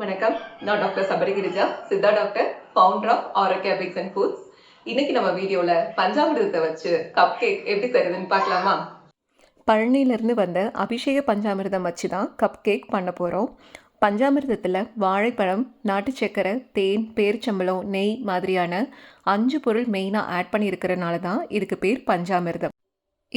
வணக்கம். நான் doctor Sabarigirija Siddha doctor founder of Aarogyapix and foods இன்னைக்கு நம்ம வீடியோவில் பஞ்சாமிரதத்தை வச்சு கப் கேக் எப்படி தருதுன்னு பார்க்கலாமா? பழனியிலேருந்து வந்த அபிஷேக பஞ்சாமிர்தம் வச்சு தான் கப் கேக் பண்ண போகிறோம் பஞ்சாமிர்தத்தில் வாழைப்பழம் நாட்டு சக்கரை தேன் பேரிச்சம்பளம் நெய் மாதிரியான அஞ்சு பொருள் மெயினாக ஆட் பண்ணியிருக்கிறனால தான் இதுக்கு பேர் பஞ்சாமிர்தம்.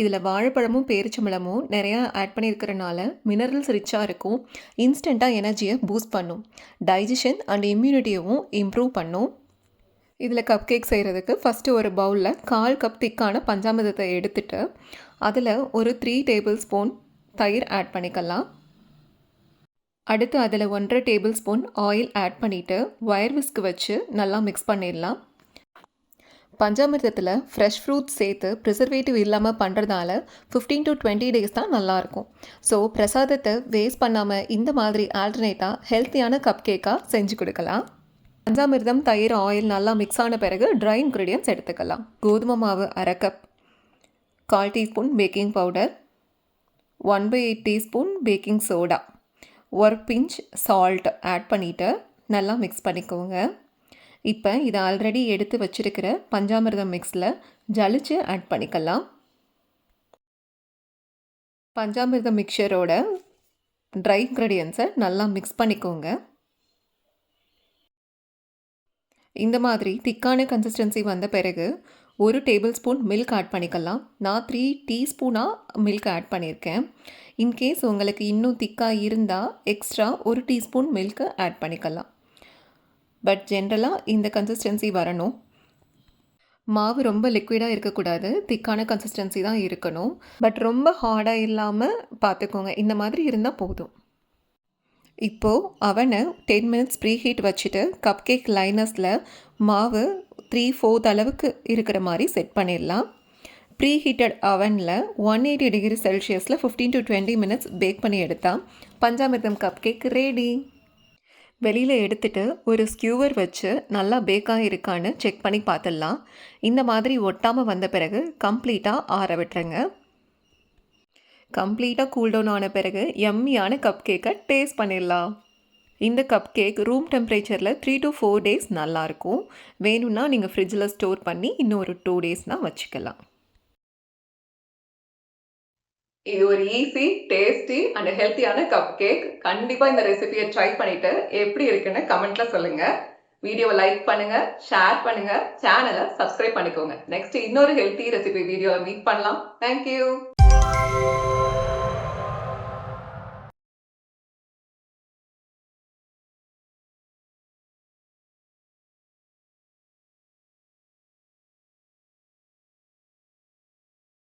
இதில் வாழைப்பழமும் பேரிச்சம்பழமும் நிறையா ஆட் பண்ணியிருக்கிறனால மினரல்ஸ் ரிச்சாக இருக்கும். இன்ஸ்டண்ட்டாக எனர்ஜியை பூஸ்ட் பண்ணும். டைஜஷன் அண்ட் இம்யூனிட்டியவும் இம்ப்ரூவ் பண்ணும். இதில் கப் கேக் செய்கிறதுக்கு ஃபஸ்ட்டு ஒரு பவுலில் கால் கப் திக்கான பஞ்சாமிர்தத்தை எடுத்துட்டு அதில் ஒரு த்ரீ டேபிள் ஸ்பூன் தயிர் ஆட் பண்ணிக்கலாம். அடுத்து அதில் ஒன்றரை டேபிள் ஸ்பூன் ஆயில் ஆட் பண்ணிவிட்டு ஒயர் விஸ்க் வச்சு நல்லா மிக்ஸ் பண்ணிடலாம். பஞ்சாமிர்தத்தில் ஃப்ரெஷ் ஃப்ரூட்ஸ் சேர்த்து ப்ரிசர்வேட்டிவ் இல்லாமல் பண்ணுறதால ஃபிஃப்டீன் டு டுவெண்ட்டி டேஸ் தான் நல்லாயிருக்கும். ஸோ பிரசாதத்தை வேஸ்ட் பண்ணாமல் இந்த மாதிரி ஆல்டர்னேட்டாக ஹெல்த்தியான கப் கேக்காக செஞ்சு கொடுக்கலாம். பஞ்சாமிர்தம் தயிர் ஆயில் நல்லா மிக்ஸ் ஆன பிறகு ட்ரை இன்க்ரீடியன்ஸ் எடுத்துக்கலாம். கோதுமை மாவு அரை cup call teaspoon baking powder one by eight teaspoon baking soda ஒரு பிஞ்ச் சால்ட் ஆட் பண்ணிவிட்டு நல்லா மிக்ஸ் பண்ணிக்கோங்க. இப்போ இதை ஆல்ரெடி எடுத்து வச்சுருக்கிற பஞ்சாமிர்தம் மிக்ஸில் ஜலிச்சு ஆட் பண்ணிக்கலாம். பஞ்சாமிர்தம் மிக்சரோட ட்ரை இன்க்ரீடியன்ஸை நல்லா மிக்ஸ் பண்ணிக்கோங்க. இந்த மாதிரி திக்கான கன்சிஸ்டன்சி வந்த பிறகு ஒரு டேபிள் ஸ்பூன் மில்க் ஆட் பண்ணிக்கலாம். நான் த்ரீ டீஸ்பூனாக மில்க் ஆட் பண்ணியிருக்கேன் இன்கேஸ் உங்களுக்கு இன்னும் திக்காக இருந்தால் எக்ஸ்ட்ரா ஒரு டீஸ்பூன் மில்க்கு ஆட் பண்ணிக்கலாம். பட் ஜென்ரலாக இந்த கன்சிஸ்டன்சி வரணும். மாவு ரொம்ப லிக்விடாக இருக்கக்கூடாது. திக்கான கன்சிஸ்டன்சி தான் இருக்கணும். பட் ரொம்ப ஹார்டாக இல்லாமல் பார்த்துக்கோங்க இந்த மாதிரி இருந்தால் போதும். இப்போது அவனை டென் மினிட்ஸ் ப்ரீ ஹீட் வச்சுட்டு கப் கேக் லைனஸில் மாவு த்ரீ ஃபோர்த் அளவுக்கு இருக்கிற மாதிரி செட் பண்ணிடலாம். ப்ரீ ஹீட்டட் அவனில் ஒன் எயிட்டி டிகிரி செல்சியஸில் fifteen to twenty minutes bake பண்ணி எடுத்தால் பஞ்சாமிர்தம் கப் கேக் ரெடி வெளியில் எடுத்துட்டு ஒரு ஸ்கியூவர் வச்சு நல்லா பேக்காக இருக்கான்னு செக் பண்ணி பார்த்துடலாம். இந்த மாதிரி ஒட்டாமல் வந்த பிறகு கம்ப்ளீட்டாக ஆற விட்டுருங்க. கம்ப்ளீட்டாக கூல்டவுன் ஆன பிறகு எம்மியான கப் கேக்கை டேஸ்ட் பண்ணிடலாம். இந்த கப் கேக் ரூம் டெம்பரேச்சரில் த்ரீ டு ஃபோர் டேஸ் நல்லாயிருக்கும் வேணும்னா நீங்கள் ஃப்ரிட்ஜில் ஸ்டோர் பண்ணி இன்னும் ஒரு டூ டேஸ்னால் வச்சுக்கலாம். இது ஒரு ஈஸி டேஸ்டி அண்ட் ஹெல்த்தியான கப் கேக் கண்டிப்பாக இந்த ரெசிபியை ட்ரை பண்ணிட்டு எப்படி இருக்குன்னு கமெண்ட்ல சொல்லுங்க. வீடியோவை லைக் பண்ணுங்க ஷேர் பண்ணுங்க சேனலை சப்ஸ்கிரைப் பண்ணிக்கோங்க. நெக்ஸ்ட் இன்னொரு ஹெல்த்தி ரெசிபி வீடியோவை மீட் பண்ணலாம். Thank you